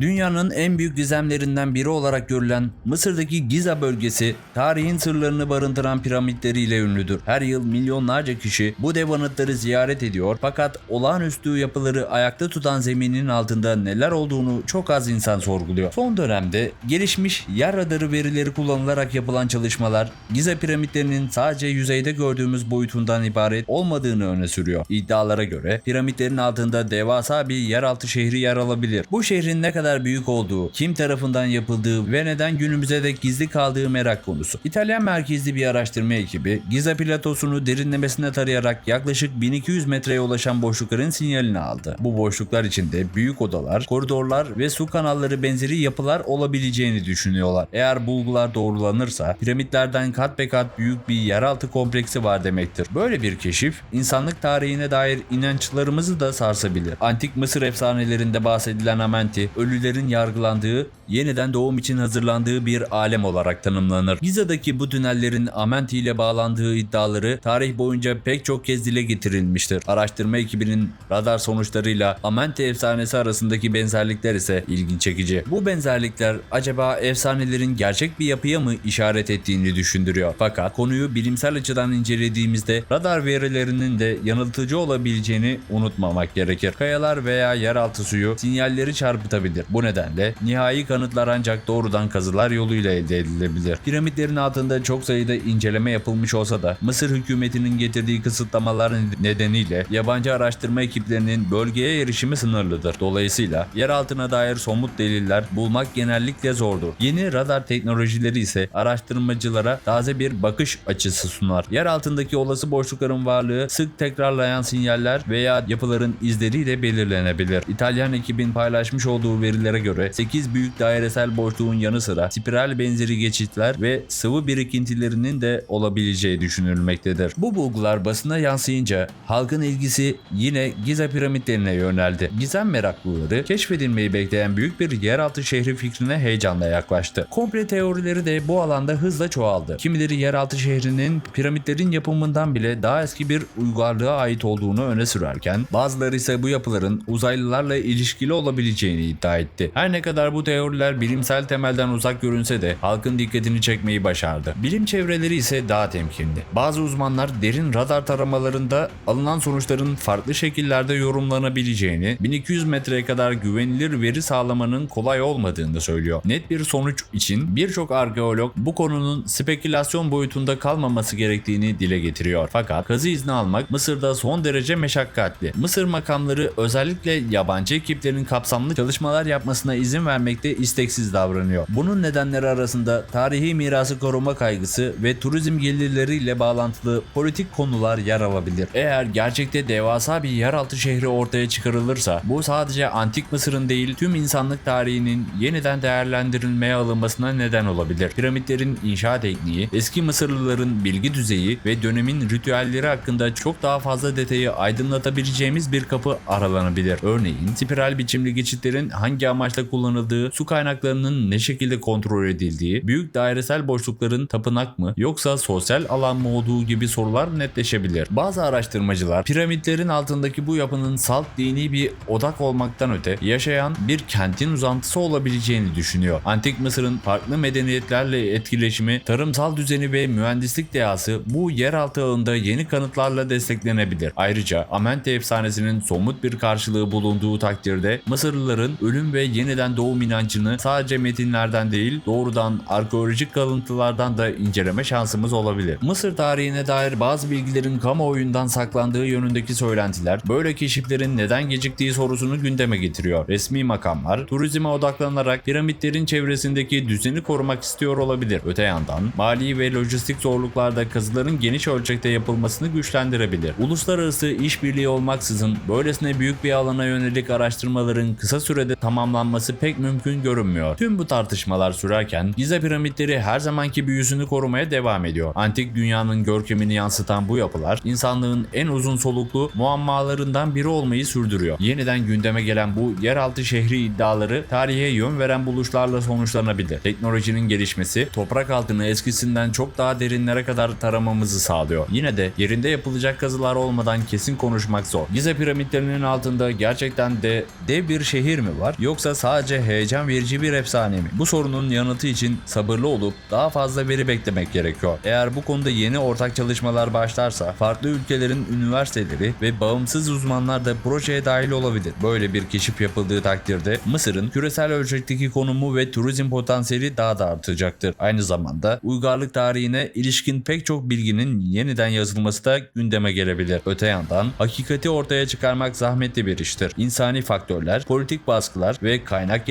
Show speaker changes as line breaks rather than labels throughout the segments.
Dünyanın en büyük gizemlerinden biri olarak görülen Mısır'daki Giza bölgesi tarihin sırlarını barındıran piramitleriyle ünlüdür. Her yıl milyonlarca kişi bu dev anıtları ziyaret ediyor fakat olağanüstü yapıları ayakta tutan zeminin altında neler olduğunu çok az insan sorguluyor. Son dönemde gelişmiş yer radarı verileri kullanılarak yapılan çalışmalar Giza piramitlerinin sadece yüzeyde gördüğümüz boyutundan ibaret olmadığını öne sürüyor. İddialara göre piramitlerin altında devasa bir yeraltı şehri yer alabilir. Bu şehrin ne kadar büyük olduğu, kim tarafından yapıldığı ve neden günümüze dek gizli kaldığı merak konusu. İtalyan merkezli bir araştırma ekibi Giza platosunu derinlemesine tarayarak yaklaşık 1200 metreye ulaşan boşlukların sinyalini aldı. Bu boşluklar içinde büyük odalar, koridorlar ve su kanalları benzeri yapılar olabileceğini düşünüyorlar. Eğer bulgular doğrulanırsa piramitlerden kat be kat büyük bir yeraltı kompleksi var demektir. Böyle bir keşif insanlık tarihine dair inançlarımızı da sarsabilir. Antik Mısır efsanelerinde bahsedilen Amenti, ölülerin yargılandığı, yeniden doğum için hazırlandığı bir alem olarak tanımlanır. Giza'daki bu tünellerin Amenti ile bağlandığı iddiaları tarih boyunca pek çok kez dile getirilmiştir. Araştırma ekibinin radar sonuçlarıyla Amenti efsanesi arasındaki benzerlikler ise ilginç çekici. Bu benzerlikler acaba efsanelerin gerçek bir yapıya mı işaret ettiğini düşündürüyor. Fakat konuyu bilimsel açıdan incelediğimizde radar verilerinin de yanıltıcı olabileceğini unutmamak gerekir. Kayalar veya yeraltı suyu sinyalleri çarpıtabilir. Bu nedenle nihai kanıtlar ancak doğrudan kazılar yoluyla elde edilebilir. Piramitlerin altında çok sayıda inceleme yapılmış olsa da Mısır hükümetinin getirdiği kısıtlamalar nedeniyle yabancı araştırma ekiplerinin bölgeye erişimi sınırlıdır. Dolayısıyla yer altına dair somut deliller bulmak genellikle zordur. Yeni radar teknolojileri ise araştırmacılara taze bir bakış açısı sunar. Yer altındaki olası boşlukların varlığı sık tekrarlayan sinyaller veya yapıların izleriyle belirlenebilir. İtalyan ekibin paylaşmış olduğu verilere göre 8 büyük dairesel boşluğun yanı sıra spiral benzeri geçitler ve sıvı birikintilerinin de olabileceği düşünülmektedir. Bu bulgular basına yansıyınca halkın ilgisi yine Giza piramitlerine yöneldi. Gizem meraklıları keşfedilmeyi bekleyen büyük bir yeraltı şehri fikrine heyecanla yaklaştı. Komple teorileri de bu alanda hızla çoğaldı. Kimileri yeraltı şehrinin piramitlerin yapımından bile daha eski bir uygarlığa ait olduğunu öne sürerken bazıları ise bu yapıların uzaylılarla ilişkili olabileceğini iddia etti. Her ne kadar bu teoriler bilimsel temelden uzak görünse de halkın dikkatini çekmeyi başardı. Bilim çevreleri ise daha temkinli. Bazı uzmanlar derin radar taramalarında alınan sonuçların farklı şekillerde yorumlanabileceğini, 1200 metreye kadar güvenilir veri sağlamanın kolay olmadığını söylüyor. Net bir sonuç için birçok arkeolog bu konunun spekülasyon boyutunda kalmaması gerektiğini dile getiriyor. Fakat kazı izni almak Mısır'da son derece meşakkatli. Mısır makamları özellikle yabancı ekiplerin kapsamlı çalışmalar yapmasına izin vermekte isteksiz davranıyor. Bunun nedenleri arasında tarihi mirası koruma kaygısı ve turizm gelirleriyle bağlantılı politik konular yer alabilir. Eğer gerçekte devasa bir yeraltı şehri ortaya çıkarılırsa bu sadece antik Mısır'ın değil tüm insanlık tarihinin yeniden değerlendirilmeye alınmasına neden olabilir. Piramitlerin inşa tekniği, eski Mısırlıların bilgi düzeyi ve dönemin ritüelleri hakkında çok daha fazla detayı aydınlatabileceğimiz bir kapı aralanabilir. Örneğin spiral biçimli geçitlerin hangi amaçla kullanıldığı, su kaynaklarının ne şekilde kontrol edildiği, büyük dairesel boşlukların tapınak mı yoksa sosyal alan mı olduğu gibi sorular netleşebilir. Bazı araştırmacılar piramitlerin altındaki bu yapının salt dini bir odak olmaktan öte yaşayan bir kentin uzantısı olabileceğini düşünüyor. Antik Mısır'ın farklı medeniyetlerle etkileşimi, tarımsal düzeni ve mühendislik dehası bu yeraltı ağında yeni kanıtlarla desteklenebilir. Ayrıca Amenте efsanesinin somut bir karşılığı bulunduğu takdirde Mısırlıların ölüm ve yeniden doğum inancını sadece metinlerden değil doğrudan arkeolojik kalıntılardan da inceleme şansımız olabilir. Mısır tarihine dair bazı bilgilerin kamuoyundan saklandığı yönündeki söylentiler böyle keşiflerin neden geciktiği sorusunu gündeme getiriyor. Resmi makamlar turizme odaklanarak piramitlerin çevresindeki düzeni korumak istiyor olabilir. Öte yandan mali ve lojistik zorluklarda kazıların geniş ölçekte yapılmasını güçlendirebilir. Uluslararası işbirliği olmaksızın böylesine büyük bir alana yönelik araştırmaların kısa sürede tamamlanması pek mümkün görünmüyor. Tüm bu tartışmalar sürerken Giza piramitleri her zamanki büyüsünü korumaya devam ediyor. Antik dünyanın görkemini yansıtan bu yapılar insanlığın en uzun soluklu muammalarından biri olmayı sürdürüyor. Yeniden gündeme gelen bu yeraltı şehri iddiaları tarihe yön veren buluşlarla sonuçlanabilir. Teknolojinin gelişmesi toprak altını eskisinden çok daha derinlere kadar taramamızı sağlıyor. Yine de yerinde yapılacak kazılar olmadan kesin konuşmak zor. Giza piramitlerinin altında gerçekten de dev bir şehir mi var yoksa sadece heyecan verici bir efsane mi? Bu sorunun yanıtı için sabırlı olup daha fazla veri beklemek gerekiyor. Eğer bu konuda yeni ortak çalışmalar başlarsa farklı ülkelerin üniversiteleri ve bağımsız uzmanlar da projeye dahil olabilir. Böyle bir keşif yapıldığı takdirde Mısır'ın küresel ölçekteki konumu ve turizm potansiyeli daha da artacaktır. Aynı zamanda uygarlık tarihine ilişkin pek çok bilginin yeniden yazılması da gündeme gelebilir. Öte yandan hakikati ortaya çıkarmak zahmetli bir iştir. İnsani faktörler, politik baskılar ve kaynak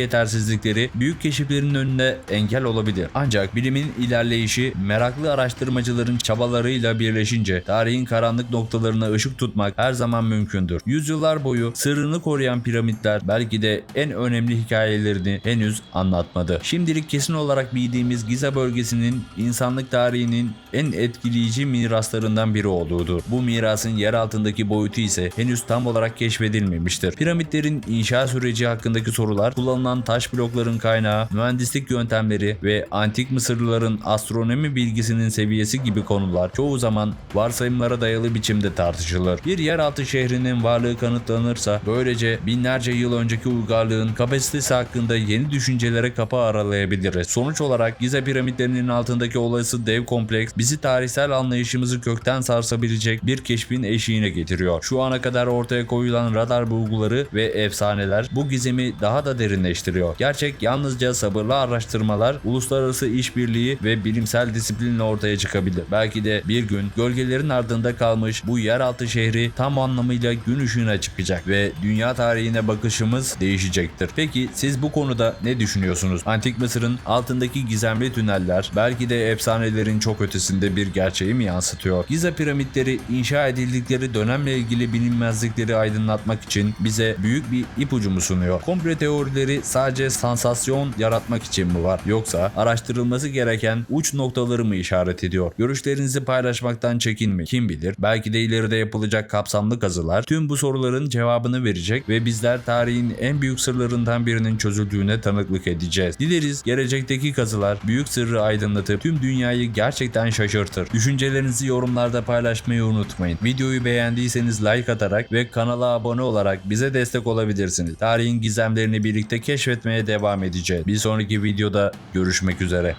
yetersizlikleri büyük keşiflerin önüne engel olabilir. Ancak bilimin ilerleyişi meraklı araştırmacıların çabalarıyla birleşince tarihin karanlık noktalarına ışık tutmak her zaman mümkündür. Yüzyıllar boyu sırrını koruyan piramitler belki de en önemli hikayelerini henüz anlatmadı. Şimdilik kesin olarak bildiğimiz Giza bölgesinin insanlık tarihinin en etkileyici miraslarından biri olduğudur. Bu mirasın yer altındaki boyutu ise henüz tam olarak keşfedilmemiştir. Piramitlerin inşa süreci hakkındaki sorular, kullanılan taş blokların kaynağı, mühendislik yöntemleri ve antik Mısırlıların astronomi bilgisinin seviyesi gibi konular çoğu zaman varsayımlara dayalı biçimde tartışılır. Bir yeraltı şehrinin varlığı kanıtlanırsa böylece binlerce yıl önceki uygarlığın kapasitesi hakkında yeni düşüncelere kapı aralayabiliriz. Sonuç olarak Giza piramitlerinin altındaki olası dev kompleks bizi tarihsel anlayışımızı kökten sarsabilecek bir keşfin eşiğine getiriyor. Şu ana kadar ortaya koyulan radar bulguları ve efsaneler bu gizemi daha da derinleştiriyor. Gerçek yalnızca sabırlı araştırmalar, uluslararası işbirliği ve bilimsel disiplinle ortaya çıkabilir. Belki de bir gün gölgelerin ardında kalmış bu yeraltı şehri tam anlamıyla gün ışığına çıkacak ve dünya tarihine bakışımız değişecektir. Peki siz bu konuda ne düşünüyorsunuz? Antik Mısır'ın altındaki gizemli tüneller belki de efsanelerin çok ötesinde bir gerçeği mi yansıtıyor? Giza piramitleri inşa edildikleri dönemle ilgili bilinmezlikleri aydınlatmak için bize büyük bir ipucu mu sunuyor? Komple teorileri sadece sansasyon yaratmak için mi var? Yoksa araştırılması gereken uç noktaları mı işaret ediyor? Görüşlerinizi paylaşmaktan çekinmeyin. Kim bilir belki de ileride yapılacak kapsamlı kazılar tüm bu soruların cevabını verecek ve bizler tarihin en büyük sırlarından birinin çözüldüğüne tanıklık edeceğiz. Dileriz gelecekteki kazılar büyük sırrı aydınlatıp tüm dünyayı gerçekten şaşırtır. Düşüncelerinizi yorumlarda paylaşmayı unutmayın. Videoyu beğendiyseniz like atarak ve kanala abone olarak bize destek olabilirsiniz. Tarihin gizemlerini birlikte keşfetmeye devam edeceğiz. Bir sonraki videoda görüşmek üzere.